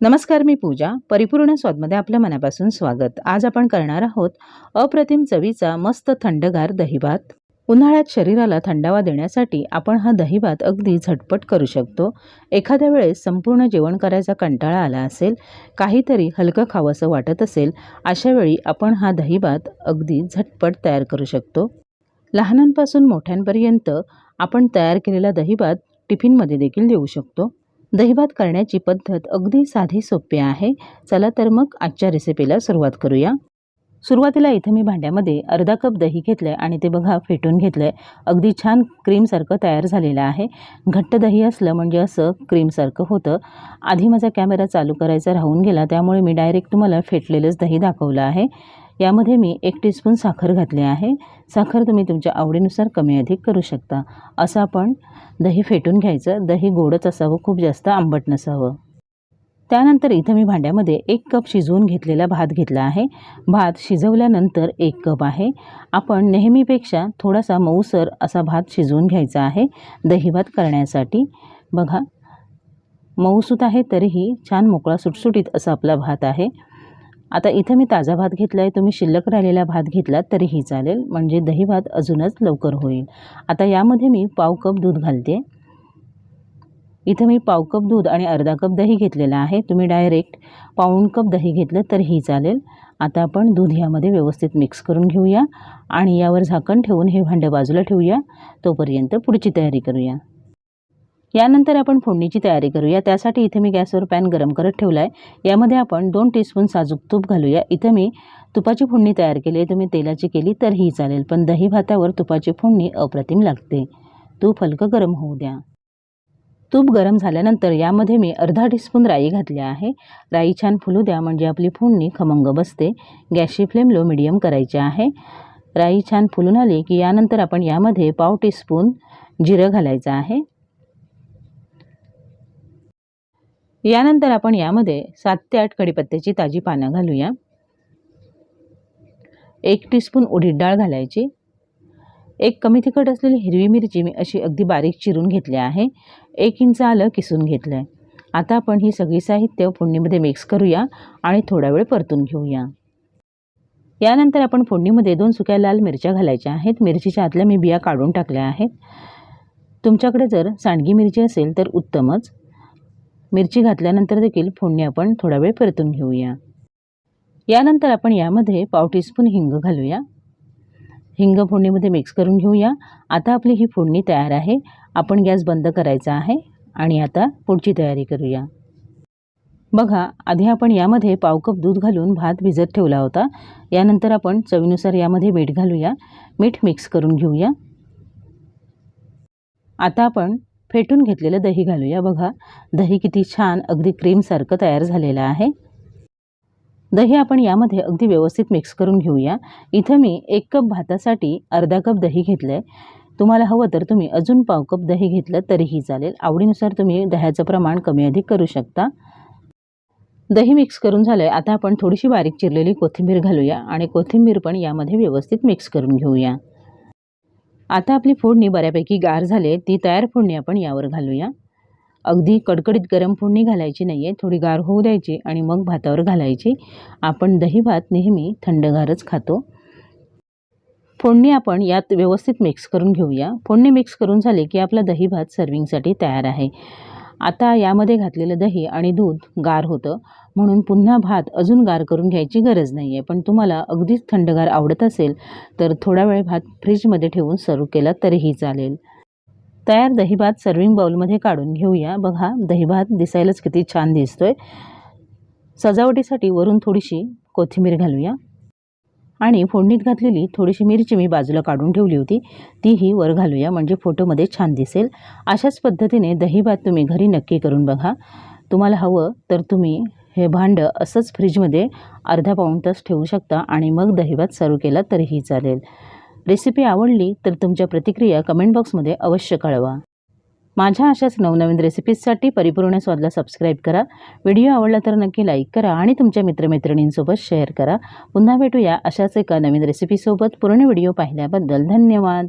नमस्कार मी पूजा. परिपूर्ण स्वादमध्ये आपल्या मनापासून स्वागत. आज आपण करणार आहोत अप्रतिम चवीचा मस्त थंडगार दहीभात. उन्हाळ्यात शरीराला थंडावा देण्यासाठी आपण हा दहीभात अगदी झटपट करू शकतो. एखाद्या वेळेस संपूर्ण जेवण करायचा कंटाळा आला असेल काहीतरी हलकं खावंसं वाटत असेल अशावेळी आपण हा दहीभात अगदी झटपट तयार करू शकतो. लहानांपासून मोठ्यांपर्यंत आपण तयार केलेला दहीभात टिफिनमध्ये देखील देऊ शकतो. दहीभात करण्याची पद्धत अगदी साधी सोपी आहे. चला तर मग आजच्या रेसिपीला सुरुवात करूया. सुरुवातीला इथं मी भांड्यामध्ये अर्धा कप दही घेतलं आहे आणि ते बघा फेटून घेतलं आहे अगदी छान क्रीमसारखं तयार झालेलं आहे. घट्ट दही असलं म्हणजे असं क्रीमसारखं होतं. आधी माझा कॅमेरा चालू करायचा राहून गेला त्यामुळे मी डायरेक्ट तुम्हाला फेटलेलंच दही दाखवलं आहे. यामध्ये मी एक टीस्पून साखर घातली आहे. साखर तुम्ही तुमच्या आवडीनुसार कमी अधिक करू शकता. असं आपण दही फेटून घ्यायचं. दही गोडच असावं खूप जास्त आंबट नसावं. त्यानंतर इथं मी भांड्यामध्ये एक कप शिजवून घेतलेला भात घेतला आहे. भात शिजवल्यानंतर एक कप आहे. आपण नेहमीपेक्षा थोडासा मऊसर असा भात शिजवून घ्यायचा आहे दही भात करण्यासाठी. बघा मऊसूत आहे तरीही छान मोकळा सुटसुटीत असा आपला भात आहे. आता इथं मी ताजा भात घेतला आहे तुम्ही शिल्लक राहिलेला भात घेतला तरीही चालेल. म्हणजे दही भात अजूनच लवकर होईल. आता यामध्ये मी पाव कप दूध घालते. इथं मी पाव कप दूध आणि अर्धा कप दही घेतलेलं आहे. तुम्ही डायरेक्ट पाऊण कप दही घेतलं तरीही चालेल. आता आपण दूध यामध्ये व्यवस्थित मिक्स करून घेऊया आणि यावर झाकण ठेवून हे भांडं बाजूला ठेवूया. तोपर्यंत पुढची तयारी करूया. यानंतर आपण फोडणीची तयारी करूया. त्यासाठी इथे मी गॅसवर पॅन गरम करत ठेवला आहे यामध्ये आपण दोन टीस्पून साजूक तूप घालूया. इथं मी तुपाची फोडणी तयार केली आहे. तुम्ही तेलाची केली तरीही चालेल पण दही भातावर तुपाची फोडणी अप्रतिम लागते. तूप हलकं गरम होऊ द्या. तूप गरम झाल्यानंतर यामध्ये मी अर्धा टीस्पून राई घातली आहे. राई छान फुलू द्या म्हणजे आपली फोडणी खमंग बसते. गॅसची फ्लेम लो मिडियम करायची आहे. राई छान फुलून आली की यानंतर आपण यामध्ये पाव टीस्पून जिरं घालायचं आहे. यानंतर आपण यामध्ये सात ते आठ कडीपत्त्याची ताजी पानं घालूया. एक टीस्पून उडीद डाळ घालायची. एक कमी तिखट असलेली हिरवी मिरची मी अशी अगदी बारीक चिरून घेतली आहे. एक इंच आलं किसून घेतलं आहे आता आपण ही सगळी साहित्य फोडणीमध्ये मिक्स करूया आणि थोडा वेळ परतून घेऊया. यानंतर आपण फोडणीमध्ये दोन सुक्या लाल मिरच्या घालायच्या आहेत. मिरचीच्या आतल्या मी बिया काढून टाकल्या आहेत. तुमच्याकडे जर सांडगी मिरची असेल तर उत्तमच. मिरची घातल्यानंतर देखील फोडणी आपण थोडा वेळ परतून घेऊया. यानंतर आपण यामध्ये पाव टीस्पून हिंग घालूया. हिंग फोडणीमध्ये मिक्स करून घेऊया. आता आपली ही फोडणी तयार आहे. आपण गॅस बंद करायचा आहे आणि आता पुढची तयारी करूया. बघा आधी आपण यामध्ये पाव कप दूध घालून भात भिजत ठेवला होता. यानंतर आपण चवीनुसार यामध्ये मीठ घालूया. मीठ मिक्स करून घेऊया. आता आपण फेटून घेतलेलं दही घालूया. बघा दही किती छान अगदी क्रीमसारखं तयार झालेलं आहे. दही आपण यामध्ये अगदी व्यवस्थित मिक्स करून घेऊया. इथं मी एक कप भातासाठी अर्धा कप दही घेतलं आहे तुम्हाला हवं तर तुम्ही अजून पाव कप दही घेतलं तरीही चालेल. आवडीनुसार तुम्ही दह्याचं प्रमाण कमी अधिक करू शकता. दही मिक्स करून झालं आहे आता आपण थोडीशी बारीक चिरलेली कोथिंबीर घालूया आणि कोथिंबीर पण यामध्ये व्यवस्थित मिक्स करून घेऊया. आता आपली फोडणी बऱ्यापैकी गार झाली ती तयार फोडणी आपण यावर घालूया. अगदी कडकडीत गरम फोडणी घालायची नाही आहे थोडी गार होऊ द्यायची आणि मग भातावर घालायची. आपण दही भात नेहमी थंडगारच खातो. फोडणी आपण यात व्यवस्थित मिक्स करून घेऊया. फोडणी मिक्स करून झाले की आपला दही भात सर्विंगसाठी तयार आहे. आता यामध्ये घातलेलं दही आणि दूध गार होतं. म्हणून पुन्हा भात अजून गार करून घ्यायची गरज नाही आहे पण तुम्हाला अगदीच थंडगार आवडत असेल तर थोडा वेळ भात फ्रीजमध्ये ठेवून सर्व केला तरीही चालेल. तयार दहीभात सर्विंग बाउलमध्ये काढून घेऊया. बघा दहीभात दिसायलाच किती छान दिसतोय. सजावटीसाठी वरून थोडीशी कोथिंबीर घालूया. आणि फोडणीत घातलेली थोडीशी मिरची मी बाजूला काढून ठेवली होती. तीही वर घालूया म्हणजे फोटोमध्ये छान दिसेल. अशाच पद्धतीने दहीभात तुम्ही घरी नक्की करून बघा. तुम्हाला हवं तर तुम्ही हे भांडं असंच फ्रीजमध्ये अर्धा पाऊण तास ठेवू शकता आणि मग दहीभात सर्व केला तरीही चालेल. रेसिपी आवडली तर तुमच्या प्रतिक्रिया कमेंट बॉक्समध्ये अवश्य कळवा. माझ्या अशाच नवनवीन रेसिपीजसाठी परिपूर्ण स्वादला सबस्क्राईब करा. व्हिडिओ आवडला तर नक्की लाईक करा आणि तुमच्या मित्रमैत्रिणींसोबत शेअर करा. पुन्हा भेटूया अशाच एका नवीन रेसिपीसोबत पूर्ण व्हिडिओ पाहिल्याबद्दल धन्यवाद.